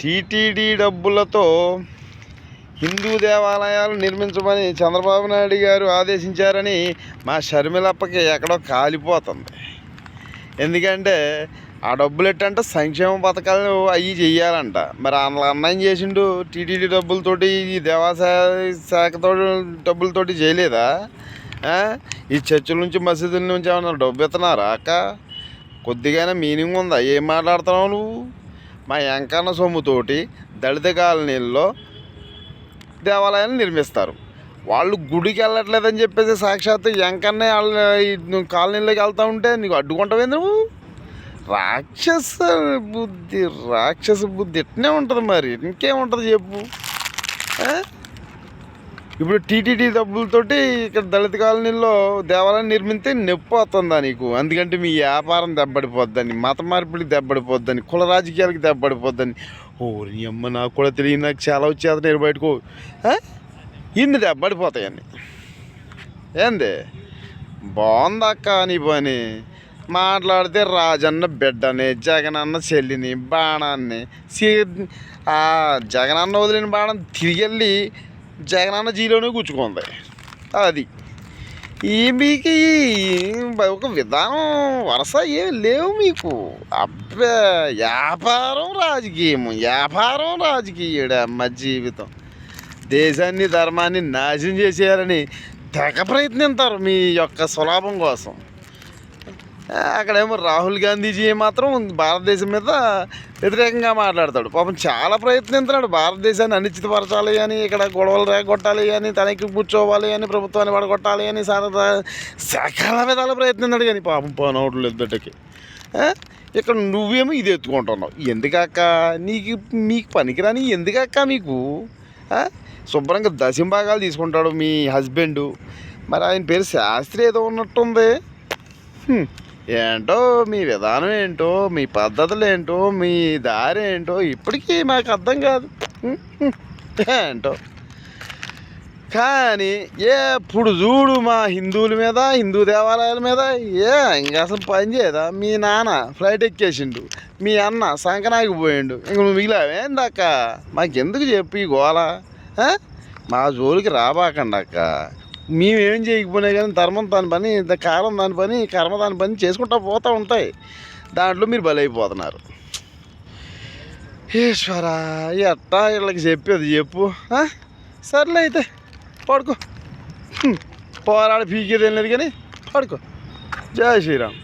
TTD డబ్బులతో హిందూ దేవాలయాలు నిర్మించమని చంద్రబాబు నాయుడు గారు ఆదేశించారని మా షర్మిలప్పకి ఎక్కడో కాలిపోతుంది. ఎందుకంటే ఆ డబ్బులు ఎట్టంటే సంక్షేమ పథకాలు అవి చెయ్యాలంట. మరి అందులో అన్యాయం చేసిండు టీటీడీ డబ్బులతోటి ఈ దేవాదాయ శాఖతో డబ్బులతోటి చేయలేదా? ఈ చర్చిల నుంచి మసీదుల నుంచి ఏమన్నా డబ్బు ఇస్తున్నారా అక్క? కొద్దిగానే మీనింగ్ ఉందా? ఏం మాట్లాడుతున్నావు నువ్వు? మా ఎంకన్న సొమ్ముతోటి దళిత కాలనీల్లో దేవాలయాన్ని నిర్మిస్తారు. వాళ్ళు గుడికి వెళ్ళట్లేదని చెప్పేసి సాక్షాత్తు ఎంకన్నే వాళ్ళ కాలనీలోకి వెళ్తా ఉంటే నీకు అడ్డుకుంటావే నువ్వు? రాక్షస బుద్ధి రాక్షస బుద్ధి ఇట్నే ఉంటుంది మరి? ఇంకేముంటుంది చెప్పు. ఇప్పుడు టీటీడీ డబ్బులతోటి ఇక్కడ దళిత కాలనీలో దేవాలయం నిర్మితే నొప్పి వస్తుందా నీకు? ఎందుకంటే మీ వ్యాపారం దెబ్బడిపోద్దని మత మార్పిడికి దెబ్బడిపోద్దని కుల రాజకీయాలకి దెబ్బడిపోద్దని. ఓ నీ అమ్మ నాకు కూడా తెలియదు నాకు చాలా వచ్చేది నేను బయటకు ఇన్ని దెబ్బడిపోతాయని ఏంది? బాగుందక్క నీ పని? మాట్లాడితే రాజన్న బిడ్డని జగనన్న చెల్లిని బాణాన్ని సి జగనన్న వదిలిన బాణం తిరిగి వెళ్ళి జగనన్న జీలోనే గుచ్చుకుంది అది. ఈ మీకు ఒక విధానం వరుస ఏమి లేవు మీకు. అబ్బే వ్యాపారం రాజకీయం వ్యాపారం రాజకీయుడు అమ్మ జీవితం. దేశాన్ని ధర్మాన్ని నాశనం చేసేయాలని తెగ ప్రయత్నిస్తారు మీ యొక్క సులాభం కోసం. అక్కడేమో రాహుల్ గాంధీజీ మాత్రం భారతదేశం మీద వ్యతిరేకంగా మాట్లాడతాడు. పాపం చాలా ప్రయత్నిస్తున్నాడు భారతదేశాన్ని అనిశ్చితపరచాలి అని ఇక్కడ గొడవలు రేగొట్టాలి అని తనకి కూర్చోవాలి అని ప్రభుత్వాన్ని పడగొట్టాలి అని సరదా సకల విధాల ప్రయత్నిస్తున్నాడు కానీ పాపం పోనవట్లు లేదు బిడ్డకి ఇక్కడ నువ్వేమో ఇది ఎత్తుకుంటున్నావు. ఎందుకక్క? నీకు మీకు పనికిరాని ఎందుకక్క మీకు? శుభ్రంగా దశంభాగాలు తీసుకుంటాడు మీ హస్బెండు. మరి ఆయన పేరు శాస్త్రి ఏదో ఉన్నట్టుంది. హ్మ్. ఏంటో మీ విధానం ఏంటో మీ పద్ధతులు ఏంటో మీ దారి ఏంటో ఇప్పటికీ మాకు అర్థం కాదు. ఏంటో? కానీ ఎప్పుడు చూడు మా హిందువుల మీద హిందూ దేవాలయాల మీద ఏ ఇంకా అసలు పని చేయదా? మీ నాన్న ఫ్లైట్ ఎక్కేసిండు మీ అన్న సంకనాకి పోయిండు ఇంక నువ్వు మిగిలావేందక్క మాకెందుకు చెప్పి గోళ గోల? మా జోలికి రాబాకండి అక్క. మేమేం చేయకపోయినా కానీ ధర్మం దాని పని ద- కాలం దాని పని కర్మ దాని పని చేసుకుంటా పోతూ ఉంటాయి. దాంట్లో మీరు బలైపోతున్నారు. ఈశ్వరా ఎట్టా వీళ్ళకి చెప్పేది చెప్పు సర్లే అయితే పడుకో. పోరాడు పీకేది లేదు కానీ పడుకో. జై శ్రీరామ్.